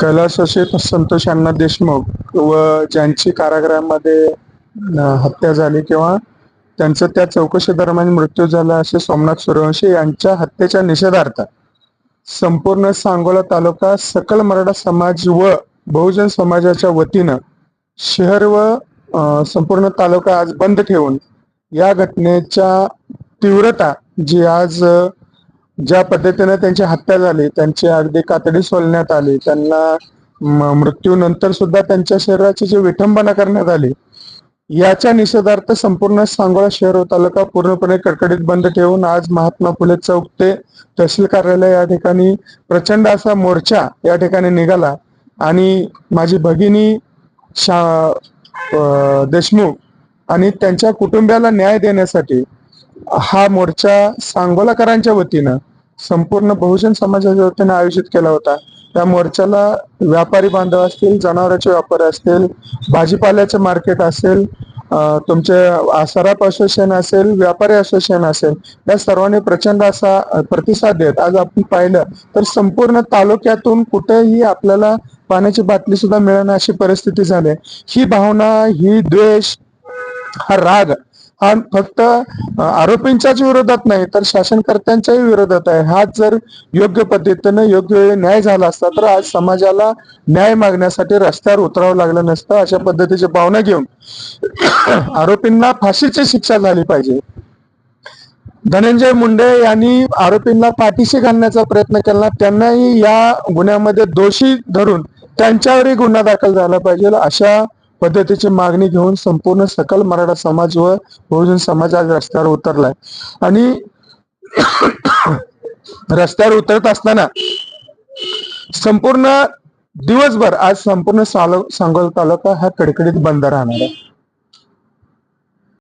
कैलासवासी संतोष अण्णा देशमुख व ज्यांची कारागृहामध्ये हत्या झाली किंवा त्यांचं त्या चौकशी दरम्यान मृत्यू झाला असे सोमनाथ सूर्यवंशी यांच्या हत्येच्या निषेधार्थ संपूर्ण सांगोला तालुका सकल मराठा समाज व बहुजन समाजाच्या वतीनं शहर व संपूर्ण तालुका आज बंद ठेवून या घटनेच्या तीव्रता जी आज ज्या पद्धतीने त्यांची हत्या झाली त्यांची अगदी कातडी सोलण्यात आली त्यांना मृत्यूनंतर सुद्धा त्यांच्या शरीराची जी विठंबना करण्यात आली याच्या निषेधार्थ संपूर्ण सांगोळा शहर तालुका पूर्णपणे कडकडीत बंद ठेवून आज महात्मा फुले चौक ते तहसील कार्यालय या ठिकाणी प्रचंड असा मोर्चा या ठिकाणी निघाला आणि माझी भगिनी शा देशमुख आणि त्यांच्या कुटुंबियाला न्याय देण्यासाठी हा मोर्चा सांगोलाकरांच्या वतीनं संपूर्ण बहुजन समाजाच्या वतीनं आयोजित केला होता. त्या मोर्चाला व्यापारी बांधव असतील जनावरांचे व्यापारी असतील भाजीपाल्याचे मार्केट असेल तुमचे आसाराप असोसिएशन असेल व्यापारी असोसिएशन असेल या सर्वांनी प्रचंड असा प्रतिसाद देत आज आपण पाहिलं तर संपूर्ण तालुक्यातून कुठेही आपल्याला पाण्याची बाटली सुद्धा मिळणं अशी परिस्थिती झाली. ही भावना ही द्वेष हा राग हा फक्त आरोपींच्याच विरोधात नाही तर शासनकर्त्यांच्याही विरोधात आहे. हा जर योग्य पद्धतीनं योग्य वेळी न्याय झाला असता तर आज समाजाला न्याय मागण्यासाठी रस्त्यावर उतरावं लागलं नसतं अशा पद्धतीची भावना घेऊन आरोपींना फाशीची शिक्षा झाली पाहिजे. धनंजय मुंडे यांनी आरोपींना पाठीशी घालण्याचा प्रयत्न केला त्यांनाही या गुन्ह्यामध्ये दोषी धरून त्यांच्यावरही गुन्हा दाखल झाला पाहिजे अशा पद्धतीची मागणी घेऊन संपूर्ण सकल मराठा समाज व बहुजन समाज आज रस्त्यावर उतरलाय. आणि रस्त्यावर उतरत असताना संपूर्ण दिवसभर आज संपूर्ण सांगोल तालुका हा कडकडीत बंद राहणार आहे.